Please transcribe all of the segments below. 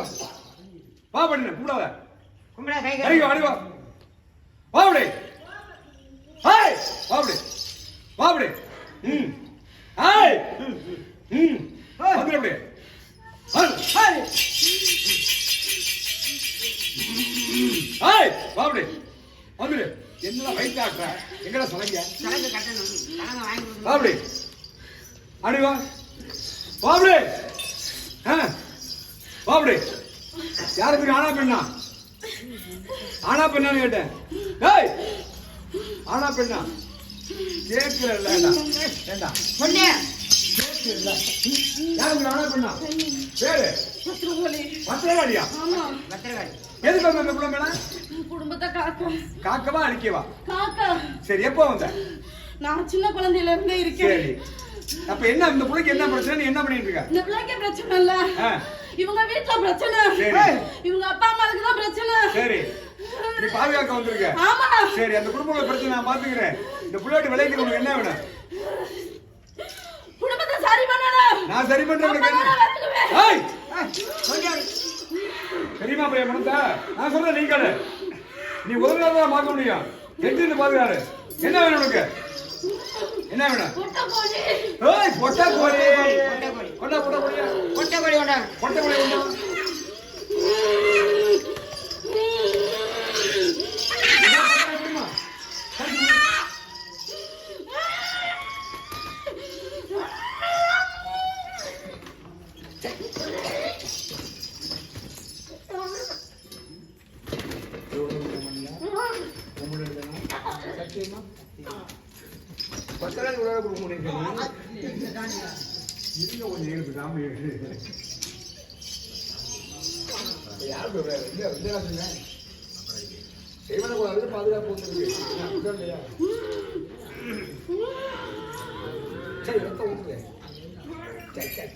வா வா பண்ணு கூப்பிடாத கும்பிடா கை வா அடி வா வா அப்படி. ஹாய். வா அப்படி. வா அப்படி. ம். ஹாய். ம். வந்துரு அப்படி. ஹாய். ஹாய். வா அப்படி. வந்துரு. என்னடா வயிற்று காட்டுற? எங்கடா சலங்க கலந்து கட்டணும். கலந்து வாங்கி. வா அப்படி. அடி வா வா அப்படி. ஆ. வா அப்படி யாருக்கு ஆனா பெண்ணா? ஆனா பெண்ணான்னு கேட்டேன். ஏய்! ஆனா பெண்ணா? கேட்கிறல்ல ஏண்டா? பொண்ணு! கேட்கிறல்ல. யாருக்கு ஆனா பெண்ணா? பேரு? பத்திரகாளி. பத்திரகாளியா? ஆமா. பத்திரகாளி. எதுக்கு வந்த இந்த பிள்ளை மேல குடும்பத்தை காக்க. காக்கவா அடிக்கவா? காக்க. சரி எப்போ வந்த? நான் சின்ன குழந்தையில இருந்தே இருக்கேன். அப்ப என்ன இந்த பிள்ளைக்கு என்ன பிரச்சனை? நீ என்ன பண்ணிட்டு இருக்க? இந்த பிள்ளைக்கு பிரச்சனை இல்ல. இவங்க வீட்டுல பிரச்சனை. இவங்க அப்பா அம்மாவுக்கு தான் பிரச்சனை. சரி. நீ பாதுகாக்க வந்திருக்க. ஆமா. சரி அந்த குடும்ப பிரச்சனை நான் பாத்துக்கிறேன். இந்த புள்ளாட்டி விலைக்கு உனக்கு என்ன வேணும்? குடும்பத்தை சரி பண்ணணும். நான் சரி பண்றேன். ஏய்! தெரியுமா பையன் மனசா? நான் சொல்றேன் நீ கடை நீ ஒரு நாள் தான் பார்க்க முடியும். எட்டு பாதுகாரு? என்ன வேணும் உனக்கு? என்ன வேணும்? பொட்டை கோழி. ஏய் பொட்டா கோழி பொட்டை கோழி. கொண்டா. பொட்டா கோழி கொண்டாங்க பொட்டை கோழி கொண்டா பத்தராஜ் உலக கொடுக்க முடியும்? இருங்க கொஞ்சம் இருக்கு சாமி யார் சொல்ற? இல்ல சொன்னேன் செய்வன பாதுகாப்பு வந்துருக்கு இல்லையா சரி ரத்த சரி சரி.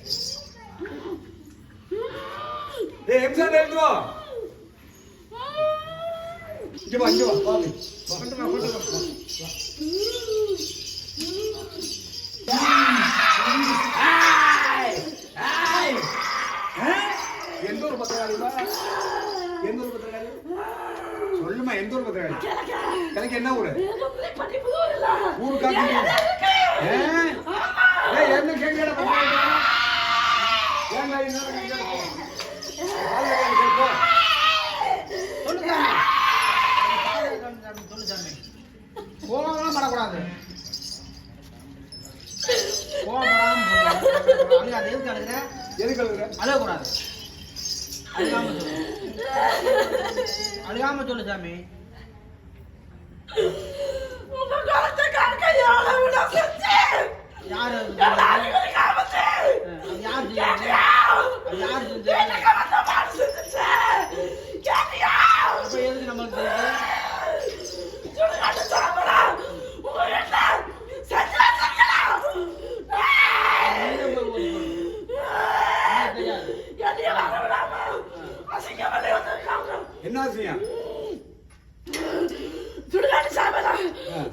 எம்சான் வா. இங்க வா இங்க வா வா அப்படி. வா. கொண்டு வா எந்த ஒரு பத்திரகாளிப்பா எந்த ஒரு பத்திரகாளி சொல்லுமா எந்த ஒரு பத்திரகாளி எனக்கு என்ன ஊரு எங்க பிள்ளை படிப்பு இருக்கு? ஏய் என்ன கேட்கல பத்திரகாளி ஏன்டா இன்னும் கேட்கல போ சொல்லு சாமி சொல்லு சாமி கோவம்லாம் படக்கூடாது கோவப்படாம சொல்லணும். அழுகாது எதுக்கு அழுகுற எதுக்கு அழுகுற அழகக்கூடாது அழுகாம சொல்லு அழுகாம சொல்லு சாமி. யார் யார் செஞ்சது? அது யார் செஞ்சது? எனக்கு வந்த பாடு செஞ்சுச்சு. கேட்டியா? அப்ப எதுக்கு நம்மளுக்கு தெரியுது? சுடுகாட்டு சாம்பலா. உங்க வீட்டுல செஞ்சா செஞ்சலாம். நீயே போய் ஓடி சொல்லு. எனக்கு தெரியாது. என்னைய வர விடாம அசிங்கமலை வந்திருக்காங்க. என்ன ஆசையா சுடுகாட்டு சாம்பலா.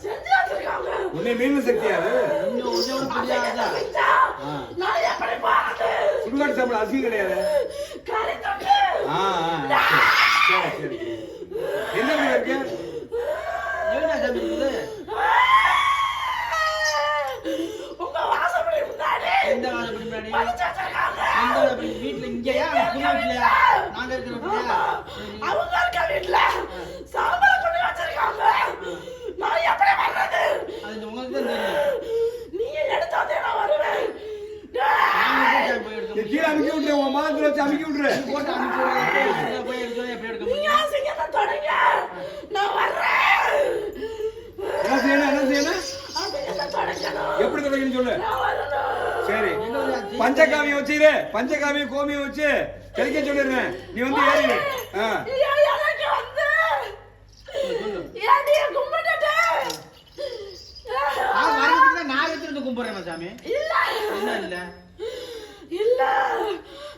செஞ்சு வச்சிருக்காங்க. உன்னை மீன் சக்தியா அது இன்னும் ஒண்ணு தெரியாதா? செஞ்சா நான் எப்படி போறது? சுடுகாட்டு சாப்பிட அசியம் கிடையாது கறி தொட்டு. ஆ ஆ, சரி சரி சரி என்ன மீன் இருக்கு எந்த? பதிச்சு வச்சிருக்காங்க. எந்த வாசப்படி? வீட்டுல இங்கேயா? நாங்க இருக்கிற வீட்டுல சாம்பலை கொண்டு வச்சிருக்காங்க நான் எப்படி வர்றது அது இந்த உங்களுக்கு தான் தெரியும். நீ எடுத்து வந்தே நான் வருவேன் நாங்க எப்படி சாமி போய் எடுக்க இங்க கீழே முடியும்? அமுக்கி விட்டுரு உன் வச்சு அமுக்கி விட்டுரு போட்டு போய் எப்படி எடுக்க தொடங்க. நான் வர்றேன். என்ன செய்யணும் என்ன எப்படி தொடங்கணும் சொல்லு. சரி? பஞ்சகாவியம் வச்சிரு பஞ்சகாவியம் கோமியம் வச்சு தெளிக்க சொல்லிடுறேன். நீ வந்து ஏறி ஆ ஏன் எனக்கு வந்து சொல்லு. ஏன் நீ கும்பிட்டுட்டு நான் வரதுக்கு தான் நான் எடுத்துட்டு கும்பிடுறேன் சாமி இல்ல என்ன இல்ல இல்ல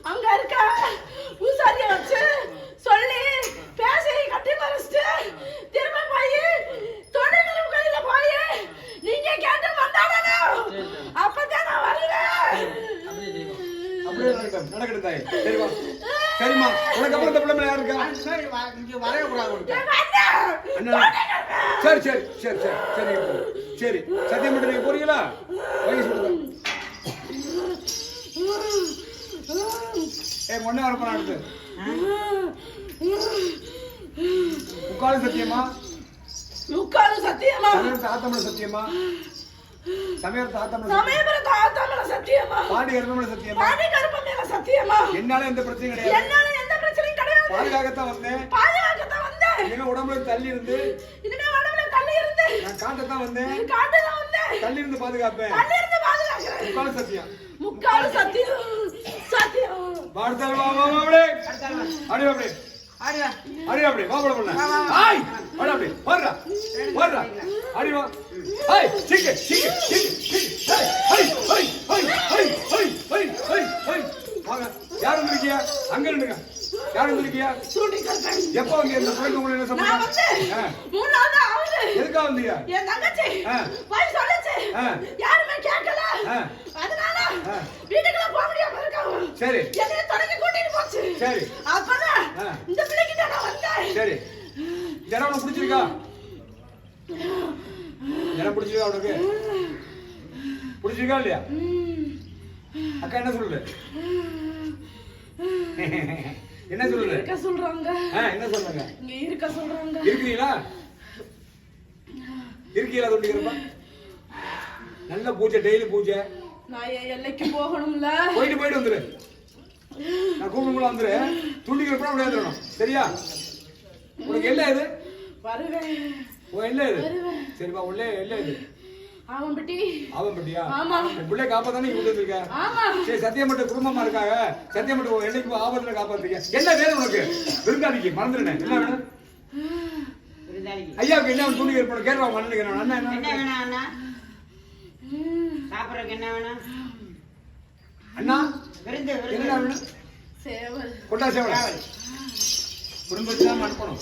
அங்க இருக்க பூசாரிய வச்சு சொல்லி பேசி கட்டி மறைச்சிட்டு திரும்ப போய் தொழில்நுட்ப கையில போய் நீங்க கேட்டு வந்தாடணும் சரி, சரி. அப்பதான் நான் வருவேன் அப்படியே செய்வோம் அப்படியே நடக்கட்டும் தாய். சரிம்மா. சரிம்மா. உனக்கு அப்புறம் இந்த பிள்ளை யார் இருக்கா? இங்க வரவே கூடாது அண்ணா. சரி சரி சரி சரி சரி. சரி. சத்தியம் மட்டும் நீங்க போறீங்களா? வயசு ஏ ஒன்னே வர போறேன் அடுத்து. முக்கால் சத்தியமா உட்காரு சத்தியமா சத்தியமா சமயபுரத்து ஆத்தாமல சத்தியமா பாடி எருமல சத்தியமா? பாடி கருப்பமேல சத்தியமா? என்னால எந்த பிரச்சனையும் கிடையாது. என்னால எந்த பிரச்சனையும் கிடையாது. பாதுகாக்கத்தான் வந்தேன். பாதுகாக்கத்தான் வந்தேன். இனிமே உடம்புல தள்ளி இருந்து இனிமே உடம்புல தள்ளி இருந்து நான் காட்டத்தான் வந்தேன். காட்டுல வந்தேன். தள்ளி இருந்து பாதுகாப்பேன். தள்ளி இருந்து பாதுகாக்கிறேன். முக்கால் சத்தியம். முக்காடு சத்தியம். சத்தியம். வாழ்த்தல் வா வா வா அப்படியே அடுத்த ஆள் வா. அடி அப்படியே ஆடி வா. அடி அப்படியே வா போட பண்ண வா, வா, வா. ஆய் அடி அப்படியே வர்றா வர்றா அடி வா ஹாய் சிக்கு சிக்கு சிக்கு சிக்கு. Hi hi hi hi hi hi hi hi வாங்க யார் வந்திருக்கியா? அங்க நின்னுங்க யார் வந்திருக்கியா? எப்போ வந்தீங்க இந்த பிள்ளைக்கு உங்களுக்கு என்ன வந்து ஆ, மூணாவது ஆகுது எதுக்காக வந்தீங்க என் தங்கச்சி. போய் சொல்லுச்சு. யாருமே கேட்கல. அதனால. வீட்டுக்குள்ள போக முடியாம இருக்காங்க. சரி. என்னைய தொடங்கி கூட்டிட்டு போச்சு. சரி. அப்பதான். இந்த பிள்ளைகிட்ட நான் வந்தேன். சரி. உனக்கு பிடிச்சிருக்கா? ஜனம் பிடிச்சிருக்கா உனக்கு? பிடிச்சிருக்கா இல்லையா. அக்கா என்ன சொல்லுது? என்ன சொல்லுது? இருக்க சொல்றாங்க. என்ன சொல்றாங்க? இங்க இருக்க சொல்றாங்க. இருக்கிறீங்களா? இருக்கீங்களா தொண்டிக்கிறப்ப நல்ல பூஜை டெய்லி பூஜை. நான் எல்லைக்கு போகணும்ல. போயிட்டு போயிட்டு வந்துரு. நான் கூப்பிடும்போது வந்துரு. துண்டிக்கிறப்ப அப்படியே வந்துடணும் சரியா? உனக்கு என்ன இது வருவேன். உன் என்ன இது. சரிப்பா உள்ளே என்ன இது அவன் பிட்டி அவன் பட்டியா ஆமா. பிள்ளை காப்பாத்தானே இங்க இருக்க ஆமா. சரி சத்தியம் மட்டும் குடும்பமா இருக்காங்க சத்தியம் மட்டும் உன் என்னைக்கு ஆபத்துல காப்பாத்துறீங்க. என்ன வேணும் உனக்கு? விருந்தாளிக்கு மறந்துடுனேன் என்ன வேணும் விருந்தாளிக்கு. ஐயாவுக்கு என்ன துணி ஏற்படும் கேட்பா மண்ணுக்கு அண்ணா என்ன வேணும் அண்ணா. சாப்பிட்றதுக்கு என்ன வேணும்? அண்ணா விருந்து என்ன வேணும்? சேவல். கொண்டா சேவல்? டிராவல். குடும்பத்தை தான் அனுப்பணும்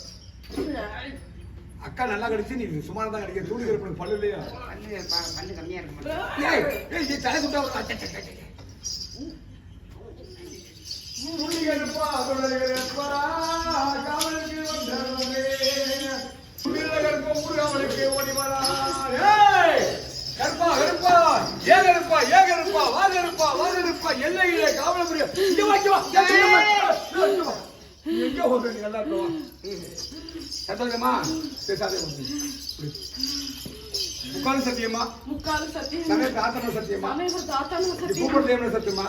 அக்கா நல்லா கடிச்சு நீ சுமாரா தான் கடிக்க துணி கருப்பு பல்லு இல்லையா பல்லு பல்லு கம்மியா இருக்க. ஏய், ஏய், இது தலை சுட்டா. துணி கருப்பா, துணி கருப்பா, காவலுக்கு வந்தவனே. துணியில கருப்பா, ஊர்காவலுக்கு ஓடி வரா. ஏய், கருப்பா, கருப்பா, ஏ கருப்பா, ஏ கருப்பா, வா கருப்பா, வா கருப்பா, எல்லையிலே காவல் புரிய. இங்க வா, இங்க வா, எங்கே ஓடுறது எல்லாத்தையும் சத்தியமா பேசாதே வந்து. முக்கால் சத்தியமா முக்கால் சத்தியம் சமய பிரார்த்தனை சத்தியமா கூப்பிட தேவன சத்தியமா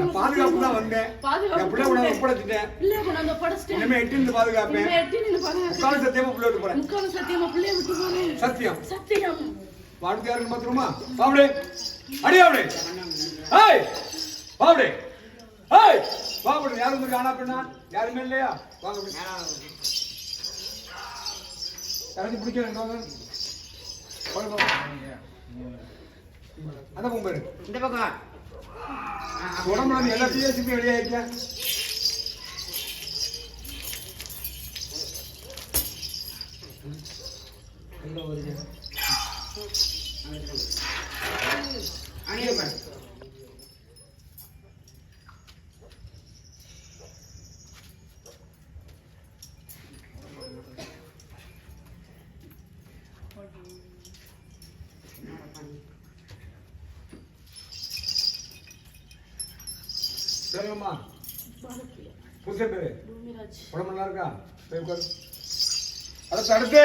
நான் பாதுகாப்பு தான் வந்தேன். என் பிள்ளை கூட ஒப்படைச்சிட்டேன். இனிமே எட்டி நின்று பாதுகாப்பேன். மாத்திரமா பாவடே அடியாவடே ஏய் பாவடே வா படம் யாரும் இருக்கானா அப்படின்னா யாருமே இல்லையா? வாங்க யாராச்சும் பிடிக்கிறேன் அந்த பக்கம் பேரு இந்த பக்கம். உடம்புல எல்லா டிஎஸ்பி வெளியாயிருக்கேன் அங்கே ఏమమ్మా కూర్చోండి పొడమన్నారు అదే తడితే